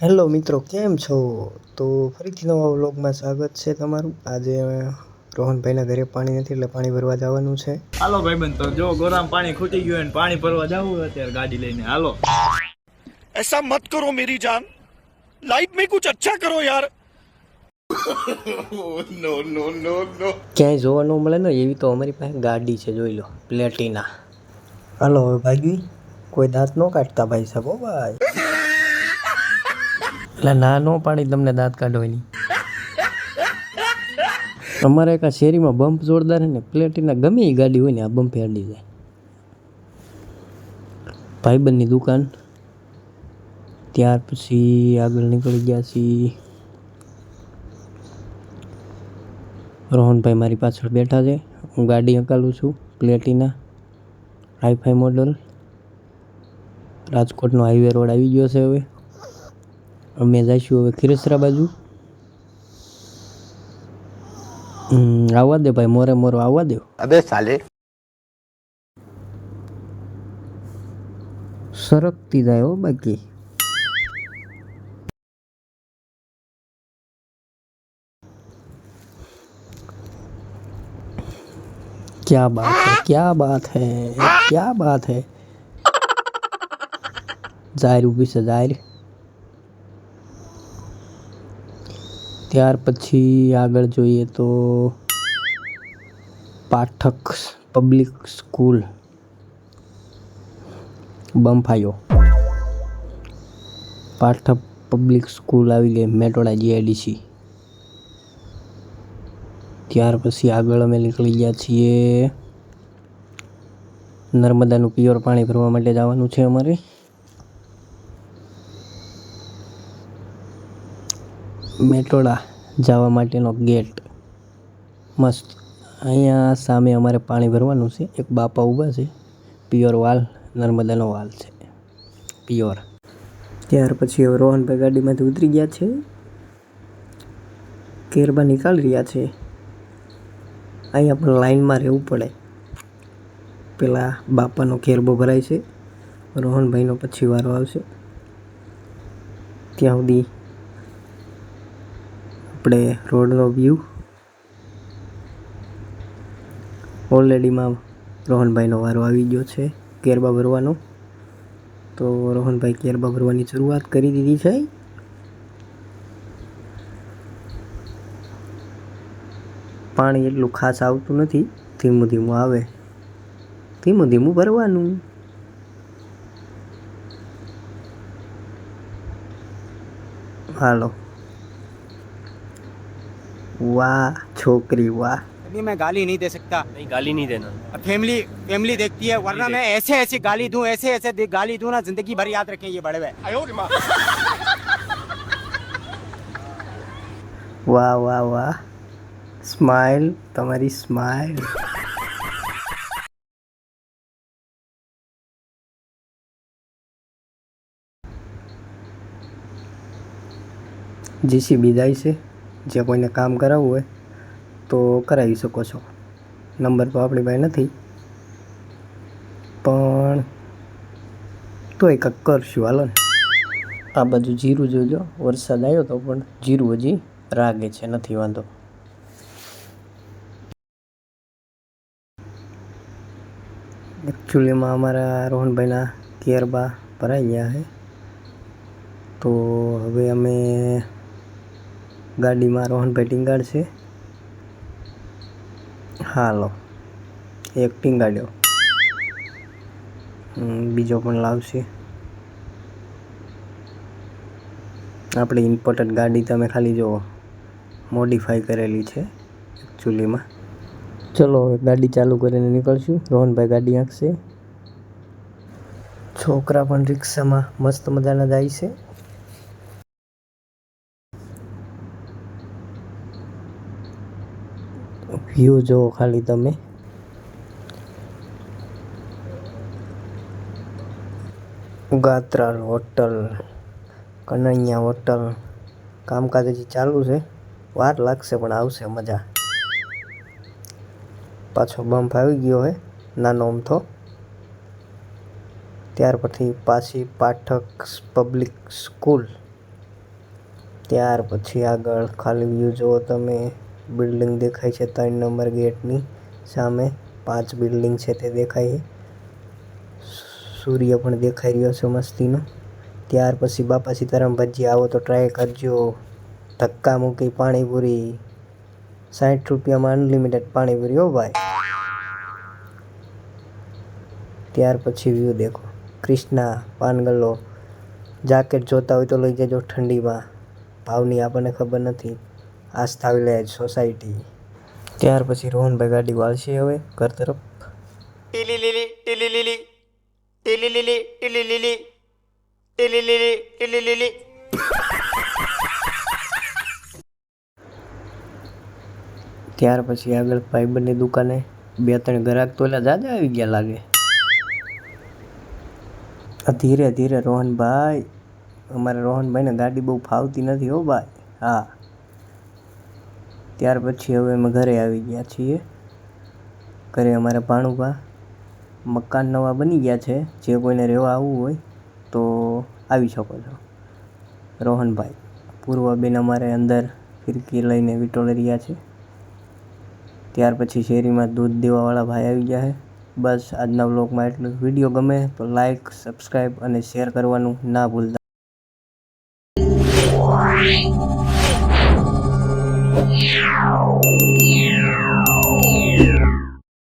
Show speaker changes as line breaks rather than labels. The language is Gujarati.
હેલો મિત્રો કેમ છો? તો ફરીથી નવા વ્લોગમાં સ્વાગત છે તમારું. આજે રોહનભાઈના ઘરે પાણી નથી એટલે પાણી ભરવા જવાનું છે.
હાલો ભાઈ બન તો જો ગોરામ પાણી ખૂટી ગયું અને પાણી ભરવા જવું અત્યારે ગાડી લઈને. હાલો.
એસા મત કરો મેરી જાન લાઈફ મેં કુછ અચ્છા કરો યાર
ક્યાંય જોવા ન મળે ને એવી તો અમારી પાસે ગાડી છે જોઈ લો પ્લેટિના. હાલો હવે ભાગી. કોઈ દાંત ન કાઢતા ભાઈ સાહેબ ભાઈ. એટલે ના ન પાડી તમને દાંત કાઢવાની. અમારે એક આ શેરીમાં બમ્પ જોરદાર ને, પ્લેટીના ગમે એ ગાડી હોય ને, આ બમ્પે અડી જાય. ભાઈબંધની દુકાન. ત્યાર પછી આગળ નીકળી ગયા છીએ. રોહનભાઈ મારી પાછળ બેઠા છે. હું ગાડી હકાલું છું, પ્લેટીના. હાઈફાઈ મોડલ રાજકોટનો હાઈવે રોડ આવી ગયો છે હવે. અમે જઈશું હવે ખીરસરા બાજુ હમ, આવવા દે ભાઈ મોરે મોરો આવવા દે
अबे साले
સરકતી જાય હો બાકી क्या बात है क्या बात है क्या बात है જાહેર ઊભી છે જાહેર ત્યાર પછી આગળ જોઈએ તો પાઠક પબ્લિક સ્કૂલ બંફાયો. પાઠક પબ્લિક સ્કૂલ આવી ગઈ, મેટોડા જીઆઈડીસી ત્યાર પછી આગળ અમે નીકળી ગયા છીએ નર્મદાનું પ્યોર પાણી ભરવા માટે જવાનું છે અમારે. મેટોડા જવા માટેનો ગેટ. મસ્ત. અહીંયા સામે અમારે પાણી ભરવાનું છે. એક બાપા ઊભા છે. પ્યોર વાલ, નર્મદાનો વાલ છે. પ્યોર ત્યાર પછી હવે રોહનભાઈ ગાડીમાંથી ઉતરી ગયા છે. કેરબા નીકાળી રહ્યા છે. અહીંયા પણ લાઈનમાં રહેવું પડે. પેલા બાપાનો કેરબો ભરાય છે. રોહનભાઈનો પછી વારો આવશે. ત્યાં સુધી આપણે રોડનો વ્યૂ ઓલરેડીમાં રોહનભાઈનો વારો આવી ગયો છે કેરબા ભરવાનો. તો રોહનભાઈ કેરબા ભરવાની શરૂઆત કરી દીધી છે. પાણી એટલું ખાસ આવતું નથી, ધીમું ધીમું આવે. ધીમું ધીમું ભરવાનું. હાલો. वाह छोकरी वाह।
अभी मैं गाली नहीं दे सकता।
नहीं गाली नहीं देना।
फैमिली फैमिली देखती है वरना मैं ऐसे ऐसे गाली दूँ ऐसे ऐसे गाली दूँ ना ज़िंदगी भर याद रखें ये बड़े वे
वाह वाह वाह। स्माइल तुम्हारी स्माइल जिसी विदाई से। જે કોઈને કામ કરાવવું હોય તો કરાવી શકો છો. નંબર તો આપણી પાસે નથી. પણ તોય કંઈક કરશું. હાલો ને. આ બાજુ જીરું જોજો. વરસાદ આવ્યો તો પણ જીરું હજી રાગે છે. નથી વાંધો. એકચ્યુઅલીમાં અમારા રોહનભાઈના કેરબા ભરાઈ ગયા છે. તો હવે અમે ગાડીમાં રોહનભાઈ ટીંગાડશે હાલો, એક ટીંગાડ્યો. બીજો પણ લાવશે. આપણી ઇમ્પોર્ટન્ટ ગાડી તમે ખાલી જુઓ મોડિફાઈ કરેલી છે એકચ્યુઅલીમાં ચલો, હવે ગાડી ચાલુ કરીને નીકળશું. રોહનભાઈ ગાડી આંકશે છોકરા પણ રિક્ષામાં મસ્ત મજાના જાય છે. વ્યૂ જુઓ ખાલી તમે. Gatral hotel, Kanaiya hotel. કામકાજ હજી ચાલુ છે. વાર લાગશે પણ આવશે મજા. પાછો બમ્પ આવી ગયો હે, નાનો અમથો ત્યાર પછી પાછી પાઠક પબ્લિક સ્કૂલ ત્યાર પછી આગળ ખાલી વ્યૂ જુઓ તમે. બિલ્ડિંગ દેખાય છે ત્રણ નંબર ગેટની સામે પાંચ બિલ્ડિંગ છે તે દેખાય સૂર્ય પણ દેખાઈ રહ્યો છે મસ્તીનો. ત્યાર પછી બાપા સીતારામ ભજીયા આવો તો ટ્રાય કરજો. ધક્કા મૂકી પાણીપુરી. સાઠ રૂપિયામાં અનલિમિટેડ પાણીપુરી હો ભાઈ. ત્યાર પછી વ્યૂ દેખો. ક્રિષ્ના પાનગલ્લો. જાકેટ જોતા હોય તો લઈ જજો ઠંડીમાં. ભાવની આપણને ખબર નથી. Aastha village society. ત્યાર પછી રોહનભાઈ ગાડી વાળશે હવે ઘર તરફ.
ટીલી લીલી ટીલી લીલી ટીલી લીલી ટીલી લીલી ટીલી લીલી ટીલી લીલી
ત્યાર પછી આગળ ભાઈબંધની દુકાને બે ત્રણ ગ્રાહક તો એટલે જાજા આવી ગયા લાગે. ધીરે ધીરે રોહનભાઈ અમારે રોહનભાઈને ગાડી બહુ ફાવતી નથી હો ભાઈ. હા. ત્યાર પછી હવે અમે ઘરે આવી ગયા છીએ. ઘરે અમારે ભાણુભા મકાન નવા બની ગયા છે. જે કોઈને રહેવા આવવું હોય તો આવી શકો છો. રોહનભાઈ, પૂર્વાબેન અમારે અંદર ફિરકી લઈને વિટોળી રહ્યા છે. ત્યાર પછી શેરીમાં દૂધ દેવાવાળા ભાઈ આવી ગયા છે. બસ આજના વ્લોગમાં એટલું વીડિયો ગમે તો લાઇક સબસ્ક્રાઈબ અને શેર કરવાનું ના ભૂલતા.
Yeah.